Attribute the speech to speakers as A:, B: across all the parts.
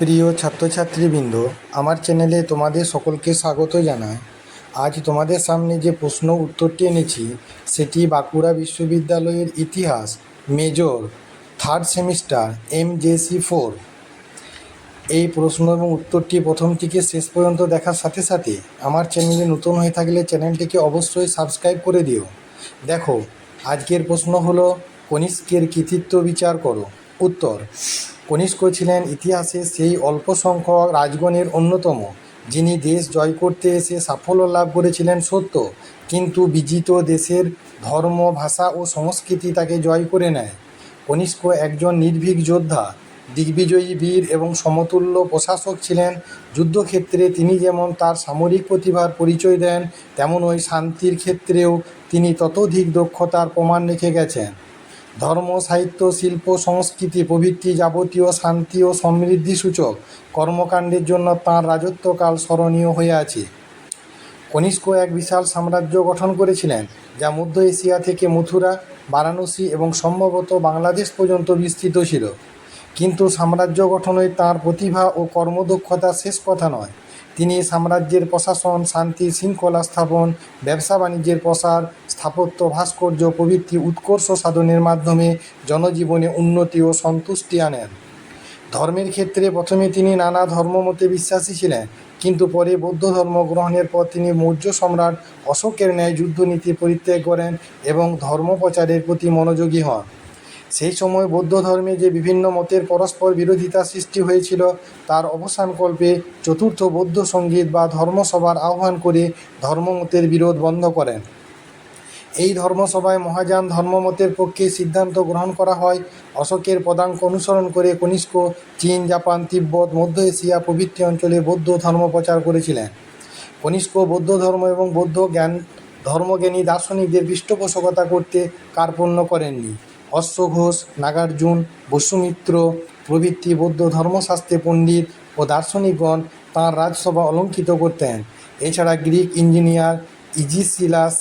A: প্রিয় ছাত্রছাত্রীবৃন্দ, আমার চ্যানেলে তোমাদের সকলকে স্বাগত জানাই। আজ তোমাদের সামনে যে প্রশ্ন উত্তরটি এনেছি, সেটি বাঁকুড়া বিশ্ববিদ্যালয়ের ইতিহাস major third semester M JC four. এই প্রশ্ন এবং উত্তরটি প্রথম থেকে শেষ পর্যন্ত দেখার সাথে সাথে আমার চ্যানেলে নতুন হয়ে থাকলে চ্যানেলটিকে অবশ্যই সাবস্ক্রাইব করে দিও। দেখো, আজকের প্রশ্ন হলো, কনিষ্কের কৃতিত্ব বিচার করো। উত্তর। কনিষ্ক ছিলেন ইতিহাসে সেই অল্প সংখ্যক রাজগণের অন্যতম, যিনি দেশ জয় করতে এসে সাফল্য লাভ করেছিলেন সত্য, কিন্তু বিজিত দেশের ধর্ম, ভাষা ও সংস্কৃতি তাকে জয় করে নেয়। কনিষ্ক একজন নির্ভীক যোদ্ধা, দিগ্বিজয়ী বীর এবং সমতুল্য প্রশাসক ছিলেন। যুদ্ধক্ষেত্রে তিনি যেমন তার সামরিক প্রতিভার পরিচয় দেন তেমন ওই শান্তির ক্ষেত্রেও তিনি ততোধিক দক্ষতার প্রমাণ রেখে গেছেন। ধর্ম, সাহিত্য, শিল্প, সংস্কৃতি, প্রভৃতি যাবতীয় শান্তি ও সমৃদ্ধি সূচক কর্মকাণ্ডের জন্য তাঁর রাজত্বকাল স্মরণীয় হয়ে আছে। কনিষ্ক এক বিশাল সাম্রাজ্য গঠন করেছিলেন, যা মধ্য এশিয়া থেকে মথুরা, বারাণসী এবং সম্ভবত বাংলাদেশ পর্যন্ত বিস্তৃত ছিল। কিন্তু সাম্রাজ্য গঠনে তাঁর প্রতিভা ও কর্মদক্ষতা শেষ কথা নয়। তিনি সাম্রাজ্যের প্রশাসন, শান্তি শৃঙ্খলা স্থাপন ব্যবসা বাণিজ্যের প্রসার স্থাপত্য, ভাস্কর্য, প্রভৃতি উৎকর্ষ সাধনের মাধ্যমে জনজীবনে উন্নতি ও সন্তুষ্টি আনেন। ধর্মের ক্ষেত্রে প্রথমে তিনি নানা ধর্মমতে বিশ্বাসী ছিলেন, কিন্তু পরে বৌদ্ধ ধর্ম গ্রহণের পর তিনি মৌর্য সম্রাট অশোকের ন্যায় যুদ্ধনীতি পরিত্যাগ করেন এবং ধর্ম প্রচারের প্রতি মনোযোগী হন। সেই সময় বৌদ্ধ ধর্মে যে বিভিন্ন মতের পরস্পর বিরোধিতা সৃষ্টি হয়েছিল, তার অবসানকল্পে চতুর্থ বৌদ্ধ সংগীত বা ধর্মসভার আহ্বান করে ধর্মমতের বিরোধ বন্ধ করেন। এই ধর্মসভায় মহাযান ধর্মমতের পক্ষে সিদ্ধান্ত গ্রহণ করা হয়। অশোকের পদাঙ্ক অনুসরণ করে কনিষ্ক চীন, জাপান, তিব্বত, মধ্য এশিয়া প্রভৃতি অঞ্চলে বৌদ্ধ ধর্ম প্রচার করেছিলেন। কনিষ্ক বৌদ্ধ ধর্ম এবং বৌদ্ধ জ্ঞান, ধর্মজ্ঞানী দার্শনিকদের পৃষ্ঠপোষকতা করতে কার্পণ্য করেননি। অশ্বঘোষ নাগার্জুন, বসুমিত্র প্রভৃতি বৌদ্ধ ধর্মশাস্ত্রে পণ্ডিত ও দার্শনিকগণ তাঁর রাজসভা অলঙ্কিত করতেন। এছাড়া গ্রিক ইঞ্জিনিয়ার ইজিসিলাস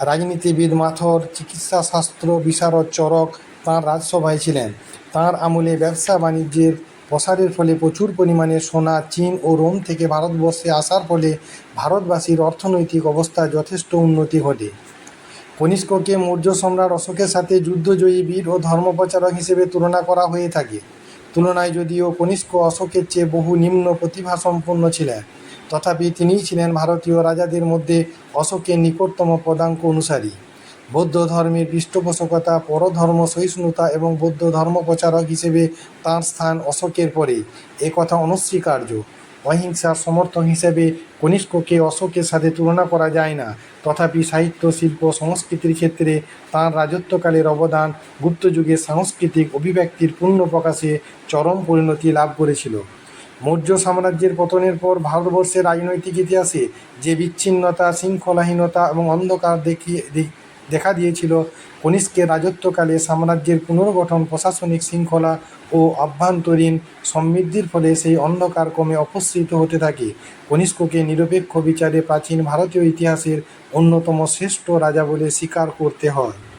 A: রাজনীতিবিদ, মাথর চিকিৎসাশাস্ত্র বিশারদ চরক তাঁর রাজসভায় ছিলেন। তাঁর আমলে ব্যবসা বাণিজ্যের প্রসারের ফলে প্রচুর পরিমাণে সোনা, চীন ও রোম থেকে ভারতবর্ষে আসার ফলে ভারতবাসীর অর্থনৈতিক অবস্থার যথেষ্ট উন্নতি ঘটে। কনিষ্ককে মৌর্য সম্রাট অশোকের সাথে যুদ্ধজয়ী বীর ও ধর্মপ্রচারক হিসেবে তুলনা করা হয়ে থাকে। তুলনায় যদিও কনিষ্ক অশোকের চেয়ে বহু নিম্ন প্রতিভাসম্পন্ন ছিলেন। তথাপি তিনিই ছিলেন ভারতীয় রাজাদের মধ্যে অশোকের নিকটতম পদাঙ্ক অনুসারী। বৌদ্ধ ধর্মের পৃষ্ঠপোষকতা, পরধর্ম, সহিষ্ণুতা এবং বৌদ্ধ ধর্মপ্রচারক হিসেবে তাঁর স্থান অশোকের পরে। এ কথা অনস্বীকার্য। অহিংসার সমর্থক হিসেবে কনিষ্ককে অশোকের সাথে তুলনা করা যায় না। তথাপি সাহিত্য, শিল্প, সংস্কৃতির ক্ষেত্রে তাঁর রাজত্বকালের অবদান গুপ্তযুগের সাংস্কৃতিক অভিব্যক্তির পূর্ণ প্রকাশে চরম পরিণতি লাভ করেছিল। মৌর্য সাম্রাজ্যের পতনের পর ভারতবর্ষের রাজনৈতিক ইতিহাসে যে বিচ্ছিন্নতা, শৃঙ্খলাহীনতা এবং অন্ধকার দেখিয়ে দেখা দিয়েছিল, কনিষ্কের রাজত্বকালে সাম্রাজ্যের পুনর্গঠন, প্রশাসনিক শৃঙ্খলা ও আভ্যন্তরীণ সমৃদ্ধির ফলে সেই অন্ধকার ক্রমে অপসৃত হতে থাকে। কনিষ্ককে নিরপেক্ষ বিচারে প্রাচীন ভারতীয় ইতিহাসের অন্যতম শ্রেষ্ঠ রাজা বলে স্বীকার করতে হয়।